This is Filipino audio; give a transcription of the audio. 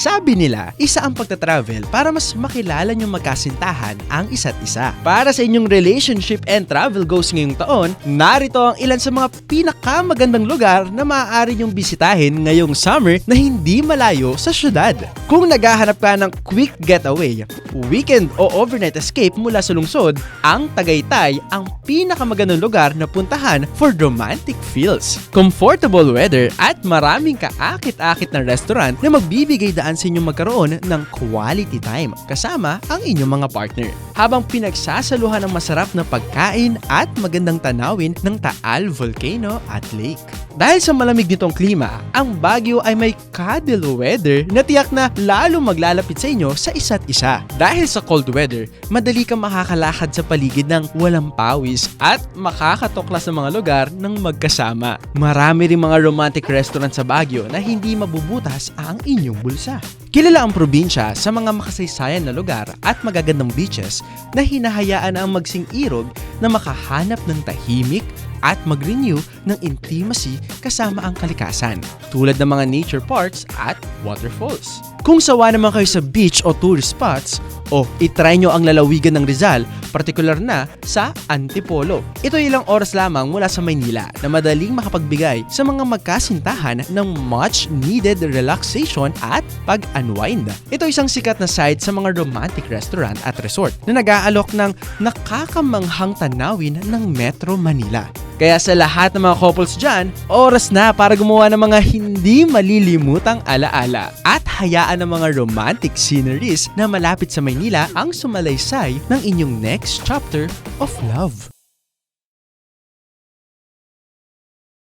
Sabi nila, isa ang pagta-travel para mas makilala niyong magkasintahan ang isa't isa. Para sa inyong relationship and travel goals ngayong taon, narito ang ilan sa mga pinakamagandang lugar na maaari niyong bisitahin ngayong summer na hindi malayo sa syudad. Kung naghahanap ka ng quick getaway, weekend o overnight escape mula sa lungsod, ang Tagaytay ang pinakamagandang lugar na puntahan for romantic feels. Comfortable weather at maraming kaakit-akit na restaurant na magbibigay daan sa inyong magkaroon ng quality time kasama ang inyong mga partner. Habang pinagsasaluhan ng masarap na pagkain at magandang tanawin ng Taal Volcano at Lake. Dahil sa malamig nitong klima, ang Baguio ay may cuddle weather na tiyak na lalo maglalapit sa inyo sa isa't isa. Dahil sa cold weather, madali kang makakalakad sa paligid ng walang pawis at makakatuklas sa mga lugar ng magkasama. Marami rin mga romantic restaurant sa Baguio na hindi mabubutas ang inyong bulsa. Kilala ang probinsya sa mga makasaysayan na lugar at magagandang beaches na hinahayaan ang magsing irog na makahanap ng tahimik at mag-renew ng intimacy kasama ang kalikasan, tulad ng mga nature parks at waterfalls. Kung sawa naman kayo sa beach o tourist spots, o itry nyo ang lalawigan ng Rizal, partikular na sa Antipolo. Ito ilang oras lamang mula sa Maynila na madaling makapagbigay sa mga magkasintahan ng much needed relaxation at pag-unwind. Ito isang sikat na site sa mga romantic restaurant at resort na nag-aalok ng nakakamanghang tanawin ng Metro Manila. Kaya sa lahat ng mga couples dyan, oras na para gumawa ng mga hindi malilimutang alaala at hayaan ng mga romantic sceneries na malapit sa Maynila ang sumalaysay ng inyong next chapter of love.